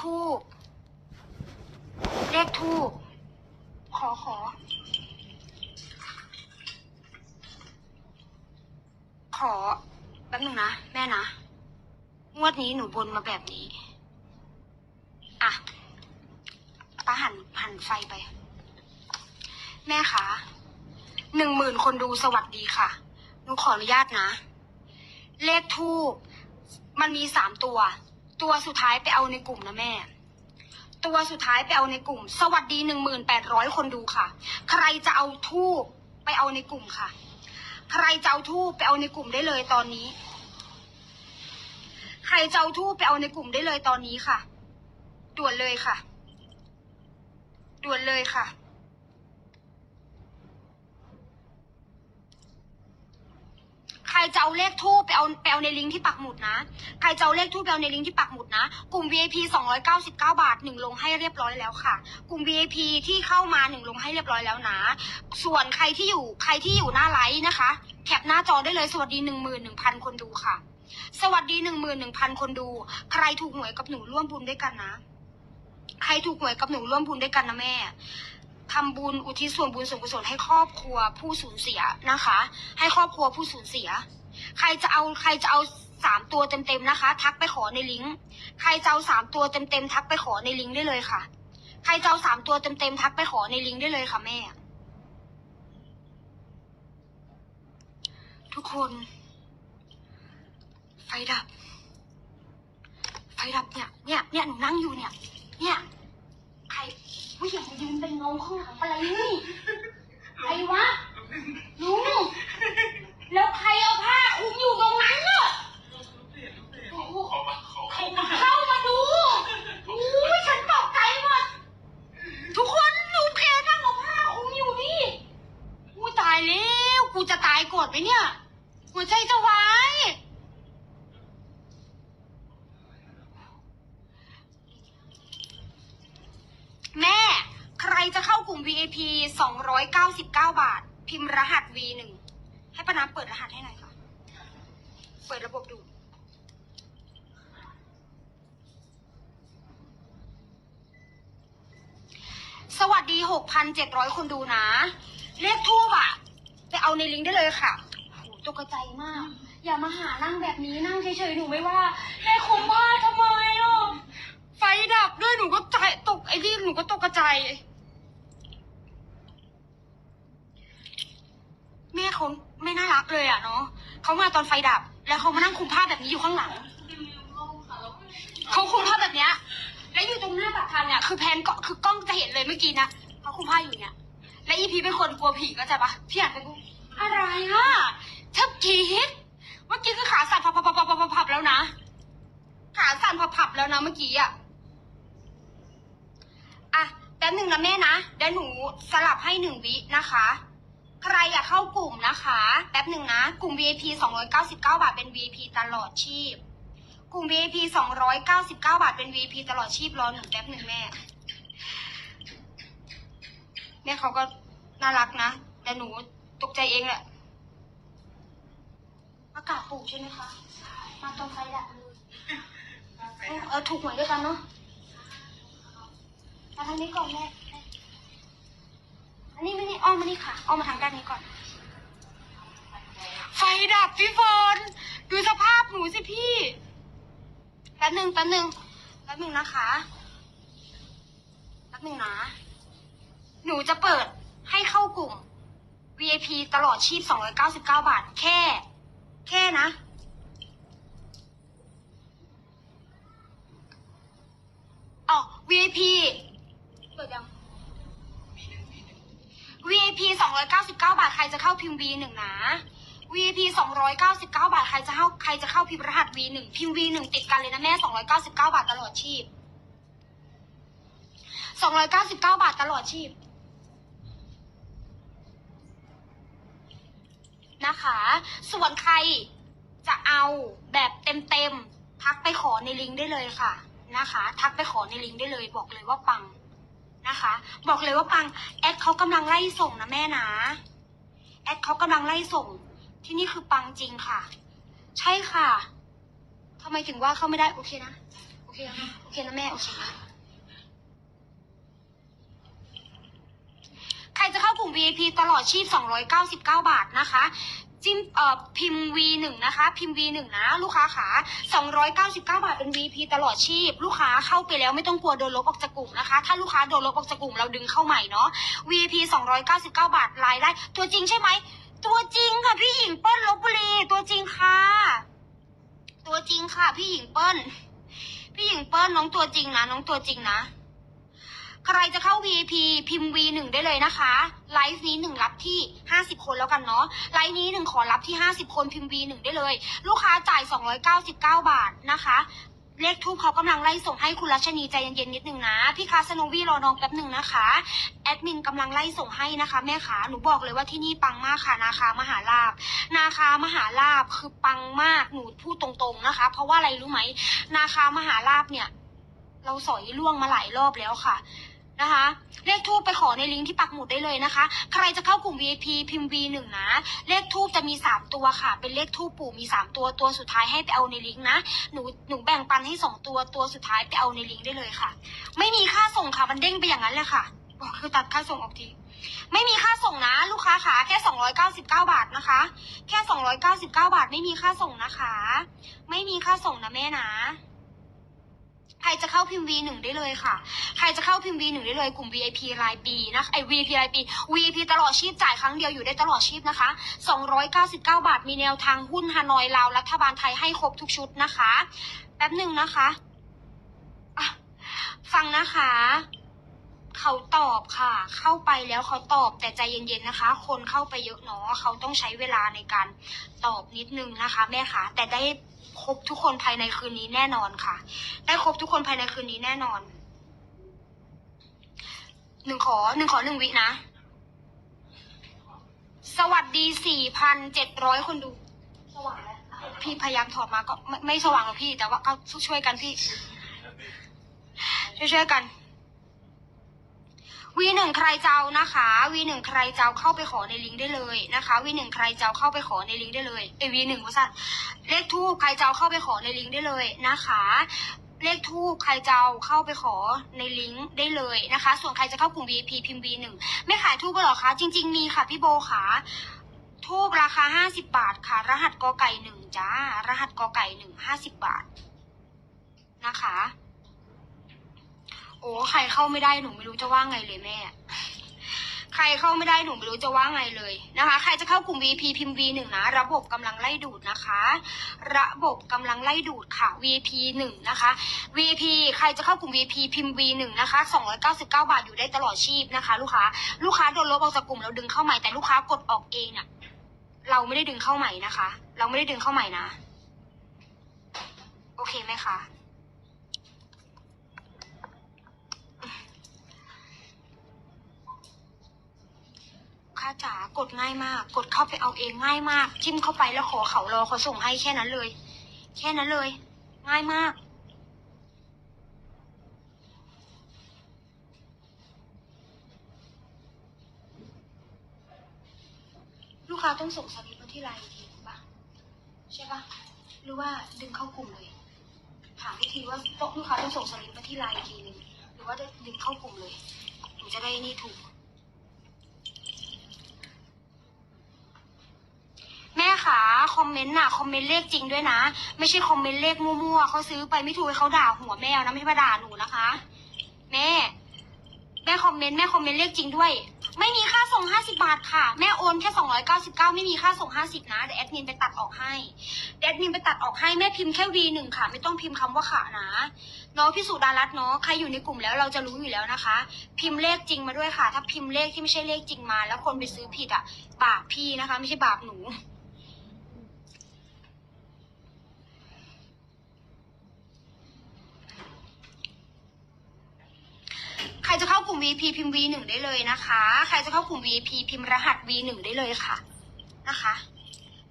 ทูบเลขทูบขอขอ ขอแป๊บนึงนะ แม่นะ งวดนี้หนูบนมาแบบนี้ อะป้าหันหันไฟไป แม่คะหนึ่งหมื่นคนดูสวัสดีค่ะ หนูขออนุญาตนะ เลขทูบมันมีสามตัว ตัวสุดท้ายไปเอาในกลุ่มนะแม่ ตัวสุดท้ายไปเอาในกลุ่ม สวัสดีหนึ่งหมื่นแปดร้อยคนดูค่ะ ใครจะเอาทูบไปเอาในกลุ่มค่ะ ใครจะเอาทูบไปเอาในกลุ่มได้เลยตอนนี้ ใครจะเอาทูบไปเอาในกลุ่มได้เลยตอนนี้ค่ะด่วนเลยค่ะด่วนเลยค่ะ ใค รจะเอาเลขทูบไปเอาไปเอาในลิงก์ที่ปักหมุดนะ ใครจะเอาเลขทูบไปเอาในลิงก์ที่ปักหมุดนะ กลุ่ม VIP 299 บาทหนึ่งลงให้เรียบร้อยแล้วค่ะ กลุ่ม VIP ที่เข้ามาหนึ่งลงให้เรียบร้อยแล้วนะ ส่วนใครที่อยู่ใครที่อยู่หน้าไลฟ์นะคะ แคปหน้าจอได้เลยสวัสดีหนึ่งหมื่นหนึ่งพันคนดูค่ะ สวัสดีหนึ่งหมื่นหนึ่งพันคนดู ใครถูกหวยกับหนูร่วมบุญด้วยกันนะ ใครถูกหวยกับหนูร่วมบุญด้วยกันนะแม่ ทำบุญอุทิศส่วนบุญส่วนกุศลให้ครอบครัวผู้สูญเสียนะคะ ให้ครอบครัวผู้สูญเสีย ใครจะเอาใครจะเอาสามตัวเต็มๆนะคะ ทักไปขอในลิงก์ใครจะเอาสามตัวเต็มๆทักไปขอในลิงก์ได้เลยค่ะ ใครจะเอาสามตัวเต็มๆทักไปขอในลิงก์ได้เลยค่ะแม่ ทุกคน ไฟดับ ไฟดับเนี่ยเนี่ยเนี่ยหนูนั่งอยู่เนี่ย เนี่ย รผู้หญิงยืนเป็นเงาข้างหลังอะไรนี่ใครวะลุงแล้วใครเอาผ้าคลุมอยู่ตรงนั้นน่ะโอ้โห เขามาเขา เข้ามาเข้ามาดูอุ้ยฉันตกใจหมด ทุกคนดูเพนั่งเอาผ้าคลุมอยู่นี่อุ้ยตายแล้ว กูจะตายโกรธไหมเนี่ย หัวใจจะวาย แม่ ใคร จะเข้ากลุ่ม VIP 299 บาท พิมพ์รหัส V1 ให้ป้าน้ำเปิดรหัสให้หน่อยค่ะ เปิดระบบดูสวัสดี 6,700 คนดูนะ เลขทูบอะไปเอาในลิงก์ได้เลยค่ะโหตกใจมาก อย่ามาหานั่งแบบนี้นั่งเฉยๆ หนูไม่ว่าแม่คงว่าทำไมอะ ไฟดับด้วยหนูก็ใจตกไอ้ที่หนูก็ตกใจ แม่เขาไม่น่ารักเลยอะเนาะเขามาตอนไฟดับ แล้วเขามานั่งคุมผ้าแบบนี้อยู่ข้างหลัง เขาคุมผ้าแบบเนี้ย แล้วอยู่ตรงหน้าปากทางเนี่ยคือแพนก็คือกล้องจะเห็นเลยเมื่อกี้นะเขาคุมผ้าอยู่เนี่ย และอีพีเป็นคนกลัวผีก็จะปะพี่อ่านไปกูอะไรอะเธอกรีดเมื่อกี้คือขาสั่นพับพับพับพับพับพับแล้วนะขาสั่นพับพับแล้วนะเมื่อกี้อะอะแป๊บหนึ่งนะแม่นะเดี๋ยวหนูสลับให้หนึ่งวินะคะ ใครอยากเข้ากลุ่มนะคะแป๊บหนึ่งนะ กลุ่ม VIP 299 บาทเป็น VIP ตลอดชีพ กลุ่ม VIP 299 บาทเป็น VIP ตลอดชีพรอหนึ่งแป๊บหนึ่งแม่ แม่เขาก็น่ารักนะแต่หนูตกใจเองแหละอากาศปลูกใช่ไหมคะ มาตรงไฟดับเลยเออถูกหวยด้วยกันเนาะมาทางนี้ก่อนแม่ อันนี้ไม่นี่อ้อมมานี่ค่ะอ้อมมาทางด้านนี้ก่อน ไฟดับพี่เฟิร์นดูสภาพหนูสิพี่แป๊บหนึ่งแป๊บหนึ่งแป๊บหนึ่งนะคะแป๊บหนึ่งนะ หนูจะเปิดให้เข้ากลุ่ม VIP ตลอดชีพ 299 บาท แค่ แค่นะ อ๋อ VIP เปิดยัง VIP 299 บาท ใครจะเข้าพิมพ์ V หนึ่งนะ VIP 299 บาท ใครจะเข้าใครจะเข้าพิมพ์รหัส V หนึ่งพิมพ์ V หนึ่งติดกันเลยนะแม่ 299 บาทตลอดชีพ 299 บาทตลอดชีพ นะคะ ส่วนใครจะเอาแบบเต็มๆ ทักไปขอในลิงก์ได้เลยค่ะ นะคะ ทักไปขอในลิงก์ได้เลยบอกเลยว่าปัง นะคะ บอกเลยว่าปังแอดเขากำลังไล่ส่งนะแม่นะแอดเขากำลังไล่ส่ง ที่นี่คือปังจริงค่ะ ใช่ค่ะทำไมถึงว่าเข้าไม่ได้โอเคนะโอเคเคนะโอเคนะแม่โอเคนะใครจะเข้ากลุ่ม VIP ตลอดชีพ 299 บาทนะคะ จิ้มเอ่อพิมพ์ V1 นะคะ พิมพ์ V1 นะ ลูกค้าขา299 บาทเป็น VP ตลอดชีพ ลูกค้าเข้าไปแล้วไม่ต้องกลัวโดนลบออกจากกลุ่มนะคะ ถ้าลูกค้าโดนลบออกจากกลุ่มเราดึงเข้าใหม่เนาะ VP 299 บาทรายได้ตัวจริงใช่ไหม ตัวจริงค่ะพี่หญิงเปิ้ลลบบุรีตัวจริงค่ะ ตัวจริงค่ะพี่หญิงเปิ้ลพี่หญิงเปิ้ลน้องตัวจริงนะน้องตัวจริงนะ ใครจะเข้า VIP พิมพ์ V1 ได้เลยนะคะ ไลฟ์นี้หนึ่งรับที่ 50 คนแล้วกันเนาะ ไลฟ์นี้หนึ่งขอรับที่ 50 คนพิมพ์ V1 ได้เลย ลูกค้าจ่าย 299 บาทนะคะ เลขทูปเขากำลังไล่ส่งให้คุณรัชนีใจเย็นๆนิดนึงนะ พี่คาสโนวีรอน้องแป๊บหนึ่งนะคะ แอดมินกำลังไล่ส่งให้นะคะ แม่ขาหนูบอกเลยว่าที่นี่ปังมากค่ะนาคามหาลาบ นาคามหาลาบคือปังมากหนูพูดตรงๆนะคะ เพราะว่าอะไรรู้ไหม นาคามหาลาบเนี่ยเราสอยล่วงมาหลายรอบแล้วค่ะ นะคะ เลขทูปไปขอในลิงก์ที่ปักหมุดได้เลยนะคะ ใครจะเข้ากลุ่ม VIP พิมพ์ V1 นะ เลขทูปจะมี 3 ตัวค่ะ เป็นเลขทูปปู่มี 3 ตัว ตัวสุดท้ายให้ไปเอาในลิงก์นะ หนูหนูแบ่งปันให้ 2 ตัว ตัวสุดท้ายไปเอาในลิงก์ได้เลยค่ะ ไม่มีค่าส่งค่ะ มันเด้งไปอย่างนั้นเลยค่ะบอกคือตัดค่าส่งออกทีไม่มีค่าส่งนะ ลูกค้าขาแค่ 299 บาทนะคะ แค่ 299 บาท ไม่มีค่าส่งนะคะ ไม่มีค่าส่งนะแม่นะ ใครจะเข้าพิมพ์ V1 ได้เลยค่ะ ใครจะเข้าพิมพ์ V1 ได้เลยกลุ่ม VIP รายปีนะไอ VIP รายปี VIP ตลอดชีพจ่ายครั้งเดียวอยู่ได้ตลอดชีพนะคะ 299 บาทมีแนวทางหุ้นฮานอยลาวรัฐบาลไทยให้ครบทุกชุดนะคะ แป๊บหนึ่งนะคะะฟังนะคะ เขาตอบค่ะ เข้าไปแล้วเขาตอบแต่ใจเย็นๆนะคะ คนเข้าไปเยอะเนาะเขาต้องใช้เวลาในการตอบนิดนึงนะคะ แม่ค่ะ แต่ได้ครบทุกคนภายในคืนนี้แน่นอนค่ะ ได้ครบทุกคนภายในคืนนี้แน่นอนหนึ่งขอหนึ่งขอหนึ่งวินะ สวัสดีสี่พันเจ็ดร้อยคนดู สว่างแล้วพี่พยายามถอดมาก็ไม่ไม่สว่างหรอกพี่ แต่ว่าก็ช่วยกันพี่ ช่วยช่วยๆกัน วีหนึ่งใครเจ้านะคะวีหนึ่งใครเจ้าเข้าไปขอในลิงก์ได้เลยนะคะวีหนึ่งใครเจ้าเข้าไปขอในลิงก์ได้เลยเอวีหนึ่งว่าสั้นเลขทูปใครเจ้าเข้าไปขอในลิงก์ได้เลยนะคะ เลขทูปใครเจ้าเข้าไปขอในลิงก์ได้เลยนะคะ ส่วนใครจะเข้ากลุ่ม VIP พิมพ์ V หนึ่งไม่ขายทูบก็หรอคะ จริง ๆ มีค่ะพี่โบค่ะทูบราคาห้าสิบาทค่ะ รหัสกอไก่หนึ่งจ้า รหัสกอไก่หนึ่งห้าสิบบาทนะคะ โอ้ใครเข้าไม่ได้หนูไม่รู้จะว่าไงเลยแม่ ใครเข้าไม่ได้หนูไม่รู้จะว่าไงเลยนะคะ ใครจะเข้ากลุ่ม VP พิมพ์ V1 นะ ระบบกำลังไล่ดูดนะคะ ระบบกำลังไล่ดูดค่ะ VP 1นะคะ VP ใครจะเข้ากลุ่ม VP พิมพ์ V1 นะคะ299 บาทอยู่ได้ตลอดชีพนะคะ ลูกค้า ลูกค้าโดนลบออกจากกลุ่มเราดึงเข้าใหม่แต่ลูกค้ากดออกเองอะเราไม่ได้ดึงเข้าใหม่นะคะ เราไม่ได้ดึงเข้าใหม่นะ โอเคไหมคะ ค่าจ๋ากดง่ายมาก กดเข้าไปเอาเองง่ายมาก จิ้มเข้าไปแล้วขอเขารอเขาส่งให้แค่นั้นเลย แค่นั้นเลย ง่ายมาก ลูกค้าต้องส่งสลิปมาที่ไลน์ทีถูกปะใช่ปะหรือว่าดึงเข้ากลุ่มเลยถามอีกทีว่าลูกค้าต้องส่งสลิปมาที่ไลน์ทีหนึงหรือว่าดึงเข้ากลุ่มเลยหนูจะได้นี่ถูก อมเมนต์น่ะคอมเมนต์เลขจริงด้วยนะ ไม่ใช่คอมเมนต์เลขมั่วๆเขาซื้อไปไม่ถูกเขาด่าหัวแมวนะไม่ใช่ด่าหนูนะคะ แม่ แม่คอมเมนต์แม่คอมเมนต์เลขจริงด้วย ไม่มีค่าส่งห้าสิบาทค่ะ แม่โอนแค่สองร้อยเก้าสิบเก้าไม่มีค่าส่งห้าสิบนะเดี๋ยวแอดมินไปตัดออกให้เดี๋ยวแอดมินไปตัดออกให้แม่พิมพ์แค่วีหนึ่งค่ะ ไม่ต้องพิมพ์คำว่าขานะเนาะพี่สุดารัตน์เนาะใครอยู่ในกลุ่มแล้วเราจะรู้อยู่แล้วนะคะ พิมพ์เลขจริงมาด้วยค่ะ ถ้าพิมพ์เลขที่ไม่ใช่เลขจริงมา แล้วคนไปซื้อผิดอะ บาปพี่นะคะ ไม่ใช่บาปหนู ใคร จะเข้ากลุ่ม VP พิมพ์ V1 ได้เลยนะคะ ใครจะเข้ากลุ่ม VP พิมพ์รหัส V1 ได้เลยค่ะนะคะ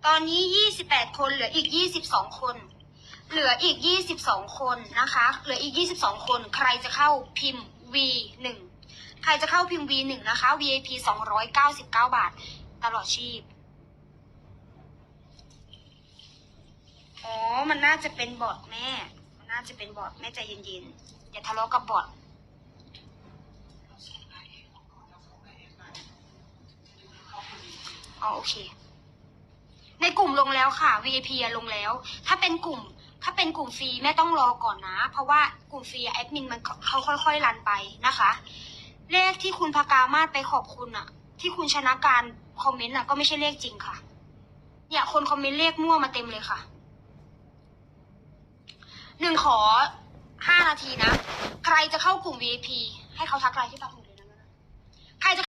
ตอนนี้ 28 คนเหลืออีก 22 คน เหลืออีก 22 คนนะคะ เหลืออีก 22 คน ใครจะเข้าพิมพ์ V1 ใครจะเข้าพิมพ์ V1 นะคะ VIP 299 บาท ตลอดชีพ อ๋อ มันน่าจะเป็นบอทแม่ มันน่าจะเป็นบอทแม่ใจเย็นๆ อย่าทะเลาะกับบอท อ๋อโอเค ในกลุ่มลงแล้วค่ะ VIP ลงแล้ว ถ้าเป็นกลุ่ม ถ้าเป็นกลุ่มฟรีแม่ต้องรอก่อนนะ เพราะว่ากลุ่มฟรีแอดมินมันเขาค่อยๆรันไปนะคะ เลขที่คุณพากามาศไปขอบคุณอะที่คุณชนะการคอมเมนต์อะก็ไม่ใช่เลขจริงค่ะ เนี่ยคนคอมเมนต์เลขมั่วมาเต็มเลยค่ะหนึ่งขอห้านาทีนะ ใครจะเข้ากลุ่ม VIP ให้เขาทักไลน์ที่ปักหมุดเลยนะ ใครจะ